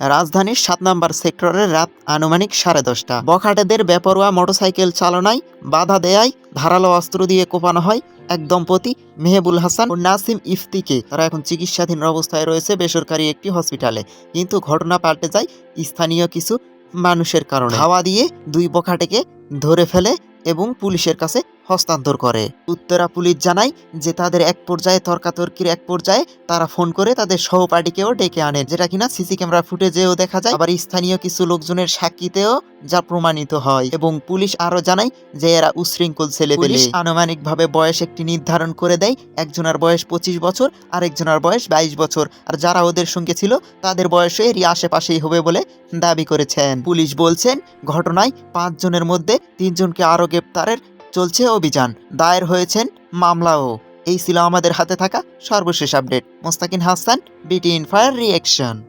রাজধানীর সাত নম্বর সেক্টরের রাত আনুমানিক সাড়ে দশটা। বখাটেদের বেপরোয়া মোটরসাইকেল চালনায় বাধা দেয়ায় ধারালো অস্ত্র দিয়ে কোপানো হয় এক দম্পতি, মেহেবুল হাসান ও নাসিম ইফতিকে। তারা এখন চিকিৎসাধীন অবস্থায় রয়েছে বেসরকারি একটি হসপিটালে। কিন্তু ঘটনা পাল্টে যায় স্থানীয় কিছু মানুষের কারণে। হাওয়া দিয়ে দুই বখাটেকে ধরে ফেলে এবং পুলিশের কাছে হস্তান্তর করে। উত্তরা পুলিশ জানায় যে তাদের এক পর্যায়ে তর্কাতর্কির এক পর্যায়ে তারা ফোন করে তাদের সহপাঠীকেও ডেকে আনে যেটা কিনা সিসি ক্যামেরা ফুটেজেও দেখা যায়। আবার স্থানীয় কিছু লোকজনের সাক্ষীতেও যা প্রমাণিত হয় এবং পুলিশ আরও জানায় যে এরা উশৃঙ্খল ছেলে পুলিশ আনুমানিকভাবে বয়স একটি নির্ধারণ করে দেয় একজনের বয়স পঁচিশ বছর আর একজনের বয়স বাইশ বছর। আর যারা ওদের সঙ্গে ছিল তাদের বয়সও এরই আশেপাশেই হবে বলে দাবি করেছেন। পুলিশ বলছেন ঘটনায় পাঁচজনের মধ্যে তিনজনকে আরও গ্রেপ্তারের চলছে অভিযান। দায়ের হয়েছেন মামলাও। এই ছিল আমাদের হাতে থাকা সর্বশেষ আপডেট। মোস্তাকিন হাসান বিটি ইনফায়ার রিয়েকশন